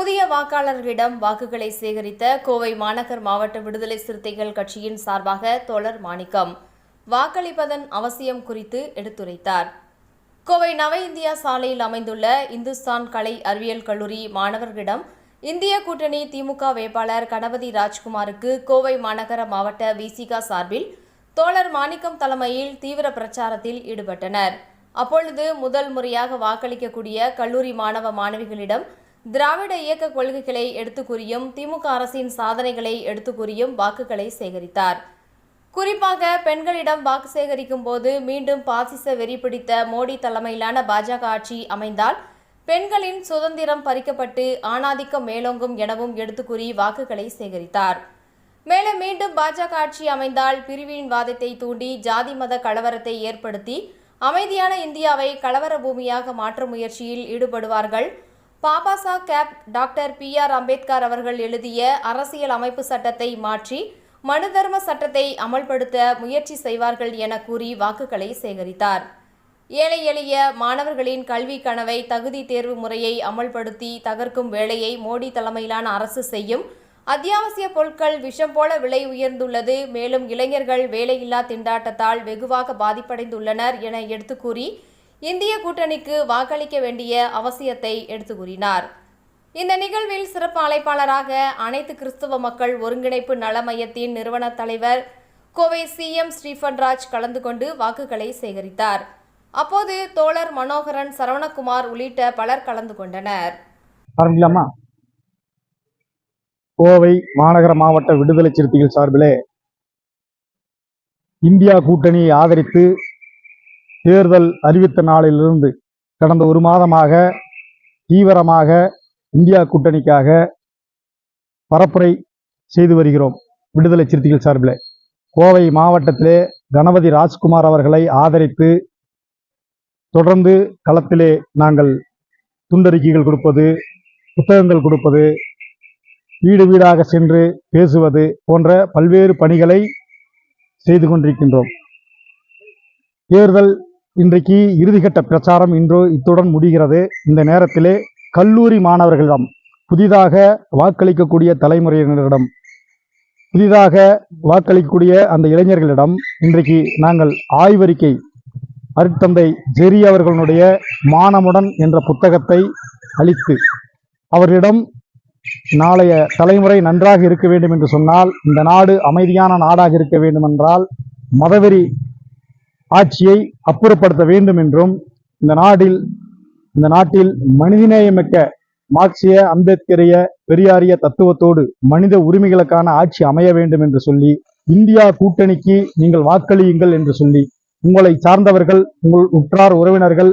புதிய வாக்காளர்களிடம் வாக்குகளை சேகரித்த கோவை மாநகர் மாவட்ட விடுதலை சிறுத்தைகள் கட்சியின் சார்பாக தோழர் மாணிக்கம் வாக்களிப்பதன் அவசியம் குறித்து எடுத்துரைத்தார். கோவை நவ இந்தியா சாலையில் அமைந்துள்ள இந்துஸ்தான் கலை அறிவியல் கல்லூரி மாணவர்களிடம் இந்திய கூட்டணி திமுக வேட்பாளர் கணபதி ராஜ்குமாருக்கு கோவை மாநகர மாவட்ட விசிகா சார்பில் தோழர் மாணிக்கம் தலைமையில் தீவிர பிரச்சாரத்தில் ஈடுபட்டனர். அப்பொழுது முதல் முறையாக வாக்களிக்கக்கூடிய கல்லூரி மாணவ மாணவிகளிடம் திராவிட இயக்க கொள்கைகளை எடுத்துக் கூறியும் திமுக அரசின் சாதனைகளை எடுத்துக் கூறியும் வாக்குகளை சேகரித்தார். குறிப்பாக பெண்களிடம் வாக்கு சேகரிக்கும் போது மீண்டும் பாசிச வெறி பிடித்த மோடி தலைமையிலான பாஜக ஆட்சி அமைந்தால் பெண்களின் சுதந்திரம் பறிக்கப்பட்டு ஆணாதிக்கம் மேலோங்கும் எனவும் எடுத்துக் கூறி வாக்குகளை சேகரித்தார். மேலும் மீண்டும் பாஜக ஆட்சி அமைந்தால் பிரிவின் வாதத்தை தூண்டி ஜாதி மத கலவரத்தை ஏற்படுத்தி அமைதியான இந்தியாவை கலவர பூமியாக மாற்றும் முயற்சியில் ஈடுபடுவார்கள். Babasaheb doctor B R Ambedkar அவர்கள் எழுதிய அரசியல் அமைப்பு சட்டத்தை மாற்றி மனு தர்ம சட்டத்தை அமல்படுத்த முயற்சி செய்வார்கள் என கூறி வாக்குகளை சேகரித்தார். ஏழை எளிய மாணவர்களின் கல்வி கனவை தகுதி தேர்வு முறையை அமல்படுத்தி தகர்க்கும் வேலையை மோடி தலைமையிலான அரசு செய்யும். அத்தியாவசிய பொருட்கள் விஷம் போல விலை உயர்ந்துள்ளது. மேலும் இளைஞர்கள் வேலையில்லா திண்டாட்டத்தால் வெகுவாக பாதிப்படைந்துள்ளனர் என எடுத்து கூறி இந்திய கூட்டணிக்கு வாக்களிக்க வேண்டிய அவசியத்தை எடுத்து கூறினார். இந்த நிகழ்வில் சிறப்பு அழைப்பாளராக அனைத்து கிறிஸ்தவ மக்கள் ஒருங்கிணைப்பு நல மையத்தின் நிறுவன தலைவர் கோவை சிஎம் ஸ்டீஃபன்ராஜ் கலந்து கொண்டு வாக்குகளை சேகரித்தார். அப்போது தோழர் மனோகரன் சரவணகுமார் உள்ளிட்ட பலர் கலந்து கொண்டனர். கோவை மாநகர மாவட்ட விடுதலை சிறுத்தைகள் சார்பிலே இந்தியா கூட்டணியை ஆதரித்து தேர்தல் அறிவித்த நாளிலிருந்து கடந்த ஒரு மாதமாக தீவிரமாக இந்தியா கூட்டணிக்காக பரப்புரை செய்து வருகிறோம். விடுதலை சிறுத்தைகள் சார்பில். கோவை மாவட்டத்திலே கணபதி ராஜ்குமார் அவர்களை ஆதரித்து தொடர்ந்து களத்திலே நாங்கள் துண்டறிக்கைகள் கொடுப்பது புத்தகங்கள் கொடுப்பது வீடு வீடாக சென்று பேசுவது போன்ற பல்வேறு பணிகளை செய்து கொண்டிருக்கின்றோம். தேர்தல் இன்றைக்கு இறுதிக்கட்ட பிரச்சாரம் இன்று இத்துடன் முடிகிறது. இந்த நேரத்திலே கல்லூரி மாணவர்களிடம் புதிதாக வாக்களிக்கக்கூடிய தலைமுறையினரிடம் புதிதாக வாக்களிக்கக்கூடிய அந்த இளைஞர்களிடம் இன்றைக்கு நாங்கள் ஆய்வறிக்கை அருட்தந்தை ஜெரி அவர்களுடைய மானமுடன் என்ற புத்தகத்தை அளித்து அவர்களிடம் நாளைய தலைமுறை நன்றாக இருக்க வேண்டும் என்று சொன்னால் இந்த நாடு அமைதியான நாடாக இருக்க வேண்டும் என்றால் மதவெறி ஆட்சியை அப்புறப்படுத்த வேண்டும் என்றும் இந்த நாடில் இந்த நாட்டில் மனிதநேயமிக்க மார்க்சிய அம்பேத்கரிய பெரியாரிய தத்துவத்தோடு மனித உரிமைகளுக்கான ஆட்சி அமைய வேண்டும் என்று சொல்லி இந்தியா கூட்டணிக்கு நீங்கள் வாக்களியுங்கள் என்று சொல்லி உங்களை சார்ந்தவர்கள் உங்கள் உற்றார் உறவினர்கள்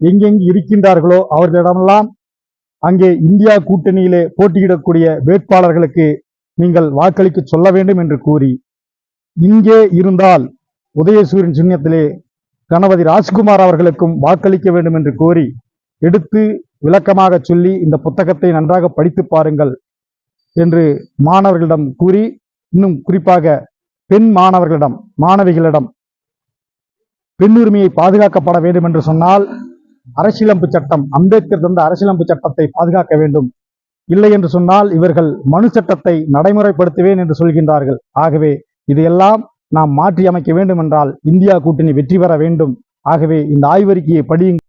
எங்கெங்கு இருக்கின்றார்களோ அவர்களிடமெல்லாம் அங்கே இந்தியா கூட்டணியிலே போட்டியிடக்கூடிய வேட்பாளர்களுக்கு நீங்கள் வாக்களிக்க சொல்ல வேண்டும் என்று கூறி இங்கே இருந்தால் உதயசூரியன் சின்னத்திலே கணபதி ராஜ்குமார் அவர்களுக்கும் வாக்களிக்க வேண்டும் என்று கோரி எடுத்து விளக்கமாக சொல்லி இந்த புத்தகத்தை நன்றாக படித்து பாருங்கள் என்று மாணவர்களிடம் கூறி இன்னும் குறிப்பாக பெண் மாணவர்களிடம் மாணவிகளிடம் பெண்ணுரிமையை பாதுகாக்கப்பட வேண்டும் என்று சொன்னால் அரசியலமைப்பு சட்டம் அம்பேத்கர் தந்த அரசியலமைப்பு சட்டத்தை பாதுகாக்க வேண்டும். இல்லை என்று சொன்னால் இவர்கள் மனு சட்டத்தை நடைமுறைப்படுத்துவேன் என்று சொல்கின்றார்கள். ஆகவே இதையெல்லாம் நாம் மாற்றி அமைக்க வேண்டும் என்றால் இந்தியா கூட்டணி வெற்றி பெற வேண்டும். ஆகவே இந்த ஆய்வறிக்கையை படியுங்கள்.